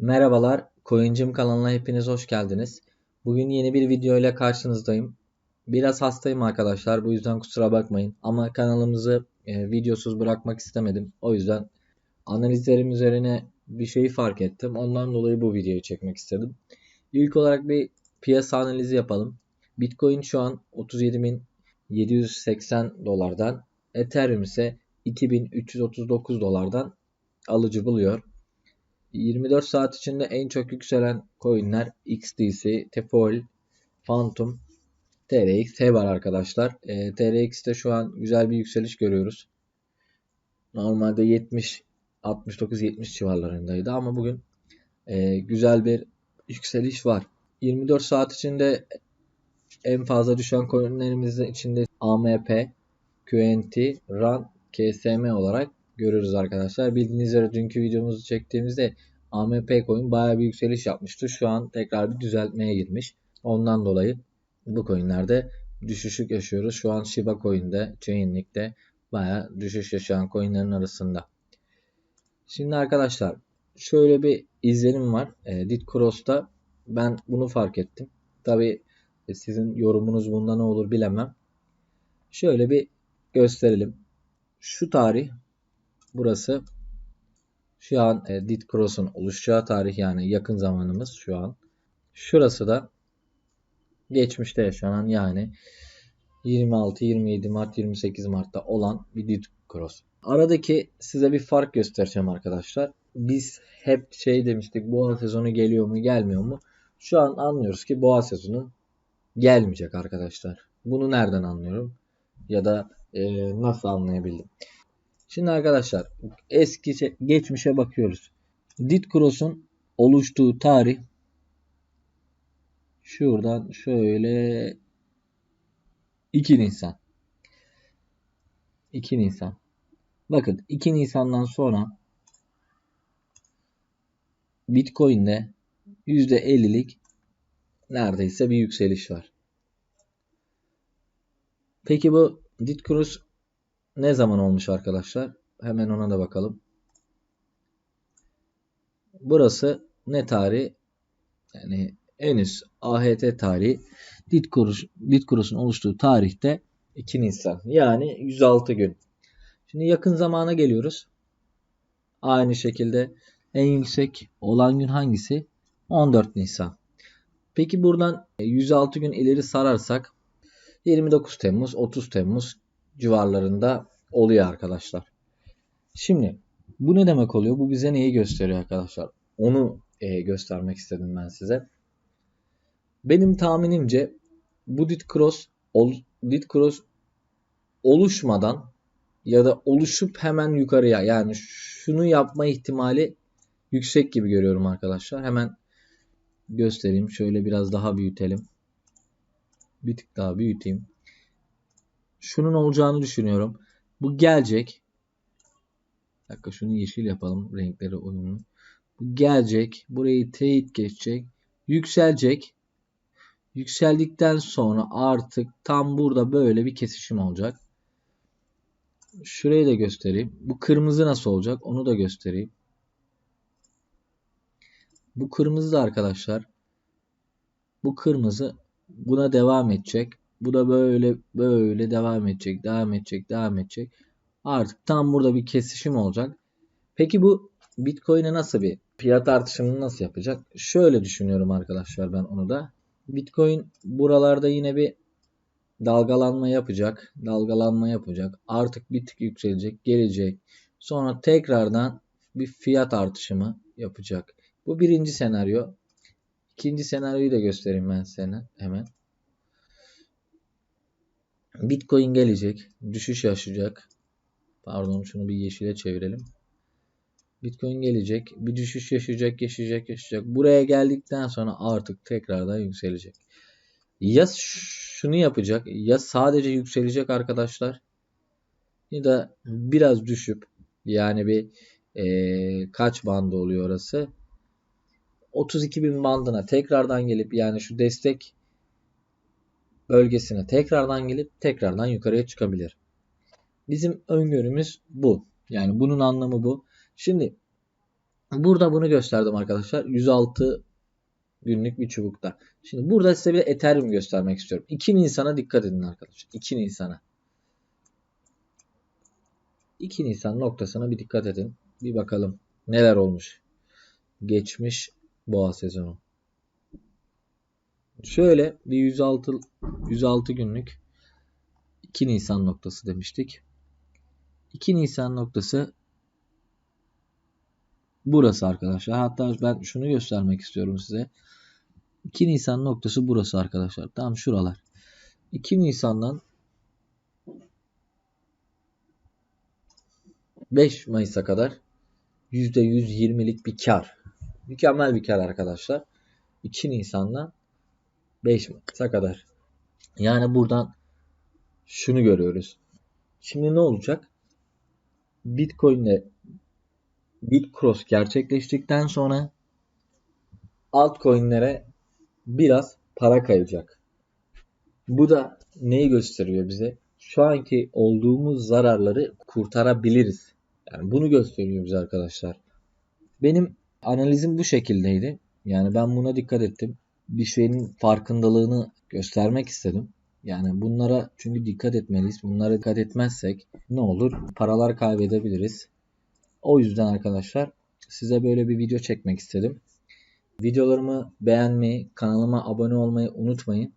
Merhabalar, Coincim kanalına hepiniz hoş geldiniz. Bugün yeni bir video ile karşınızdayım. Biraz hastayım arkadaşlar, bu yüzden kusura bakmayın. Ama kanalımızı e, videosuz bırakmak istemedim. O yüzden analizlerim üzerine bir şeyi fark ettim. Ondan dolayı bu videoyu çekmek istedim. İlk olarak bir piyasa analizi yapalım. Bitcoin şu an 37.780 dolardan, Ethereum ise 2339 dolardan alıcı buluyor. 24 saat içinde en çok yükselen coinler XDC, Tefol, Phantom, TRX var arkadaşlar. E, TRX'te şu an güzel bir yükseliş görüyoruz. Normalde 70 69-70 civarlarındaydı ama bugün e, güzel bir yükseliş var. 24 saat içinde en fazla düşen coinlerimizin içinde AMP, QNT, RAN, KSM olarak görürüz arkadaşlar. Bildiğiniz üzere dünkü videomuzu çektiğimizde AMP coin baya bir yükseliş yapmıştı. Şu an tekrar bir düzeltmeye girmiş. Ondan dolayı bu coinlerde düşüşük yaşıyoruz. Şu an Shiba coin'de, Chainlink'te baya düşüş yaşayan coinlerin arasında. Şimdi arkadaşlar şöyle bir izlenim var. E, Dit Cross'ta ben bunu fark ettim. Tabi e, sizin yorumunuz bunda ne olur bilemem. Şöyle bir gösterelim. Şu tarih burası şu an e, Dit Cross'un oluşacağı tarih yani yakın zamanımız şu an. Şurası da geçmişte yaşanan yani 26, 27 Mart, 28 Mart'ta olan bir Dit Cross. Aradaki size bir fark göstereceğim arkadaşlar. Biz hep şey demiştik boğa sezonu geliyor mu gelmiyor mu? Şu an anlıyoruz ki boğa sezonu gelmeyecek arkadaşlar. Bunu nereden anlıyorum? Ya da e, nasıl anlayabildim? Şimdi arkadaşlar eski geçmişe bakıyoruz. Dit Cross'un oluştuğu tarih şuradan şöyle 2 Nisan. 2 Nisan. Bakın 2 Nisan'dan sonra Bitcoin'de %50'lik neredeyse bir yükseliş var. Peki bu Ditkrus ne zaman olmuş arkadaşlar? Hemen ona da bakalım. Burası ne tarih? Yani henüz AHT tarihi Ditkrus, Ditkrus'un oluştuğu tarihte 2 Nisan. Yani 106 gün. Şimdi yakın zamana geliyoruz. Aynı şekilde en yüksek olan gün hangisi? 14 Nisan. Peki buradan 106 gün ileri sararsak 29 Temmuz, 30 Temmuz civarlarında oluyor arkadaşlar. Şimdi bu ne demek oluyor? Bu bize neyi gösteriyor arkadaşlar? Onu e, göstermek istedim ben size. Benim tahminimce bu dit cross ol, dit cross oluşmadan ya da oluşup hemen yukarıya yani şunu yapma ihtimali yüksek gibi görüyorum arkadaşlar. Hemen göstereyim. Şöyle biraz daha büyütelim. Bir tık daha büyüteyim. Şunun olacağını düşünüyorum. Bu gelecek. Bir dakika şunu yeşil yapalım. Renkleri uyumlu. Bu gelecek. Burayı teyit geçecek. Yükselecek. Yükseldikten sonra artık tam burada böyle bir kesişim olacak. Şurayı da göstereyim. Bu kırmızı nasıl olacak? Onu da göstereyim. Bu kırmızı da arkadaşlar. Bu kırmızı buna devam edecek. Bu da böyle böyle devam edecek, devam edecek, devam edecek. Artık tam burada bir kesişim olacak. Peki bu Bitcoin'e nasıl bir fiyat artışını nasıl yapacak? Şöyle düşünüyorum arkadaşlar ben onu da. Bitcoin buralarda yine bir dalgalanma yapacak. Dalgalanma yapacak. Artık bir tık yükselecek, gelecek. Sonra tekrardan bir fiyat artışımı yapacak. Bu birinci senaryo. İkinci senaryoyu da göstereyim ben sana hemen. Bitcoin gelecek. Düşüş yaşayacak. Pardon şunu bir yeşile çevirelim. Bitcoin gelecek. Bir düşüş yaşayacak, yaşayacak, yaşayacak. Buraya geldikten sonra artık tekrardan yükselecek. Ya şunu yapacak ya sadece yükselecek arkadaşlar ya da biraz düşüp yani bir e, kaç bandı oluyor orası 32 bin bandına tekrardan gelip yani şu destek bölgesine tekrardan gelip tekrardan yukarıya çıkabilir. Bizim öngörümüz bu. Yani bunun anlamı bu. Şimdi Burada bunu gösterdim arkadaşlar. 106 günlük bir çubukta. Şimdi burada size bir Ethereum göstermek istiyorum. 2 Nisan'a dikkat edin arkadaşlar. 2 Nisan'a. 2 Nisan noktasına bir dikkat edin. Bir bakalım neler olmuş. Geçmiş boğa sezonu. Şöyle bir 106 106 günlük 2 Nisan noktası demiştik. 2 Nisan noktası burası arkadaşlar. Hatta ben şunu göstermek istiyorum size. 2 Nisan noktası burası arkadaşlar. Tam şuralar. 2 Nisan'dan 5 Mayıs'a kadar %120'lik bir kar. Mükemmel bir kar arkadaşlar. 2 Nisan'dan 5 Mayıs'a kadar. Yani buradan şunu görüyoruz. Şimdi ne olacak? Bitcoin'de Bitcross gerçekleştikten sonra altcoin'lere biraz para kayacak. Bu da neyi gösteriyor bize? Şu anki olduğumuz zararları kurtarabiliriz. Yani bunu gösteriyor bize arkadaşlar. Benim analizim bu şekildeydi. Yani ben buna dikkat ettim. Bir şeyin farkındalığını göstermek istedim. Yani bunlara çünkü dikkat etmeliyiz. Bunlara dikkat etmezsek ne olur? Paralar kaybedebiliriz. O yüzden arkadaşlar size böyle bir video çekmek istedim. Videolarımı beğenmeyi, kanalıma abone olmayı unutmayın.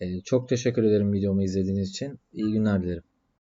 Ee, çok teşekkür ederim videomu izlediğiniz için. İyi günler dilerim.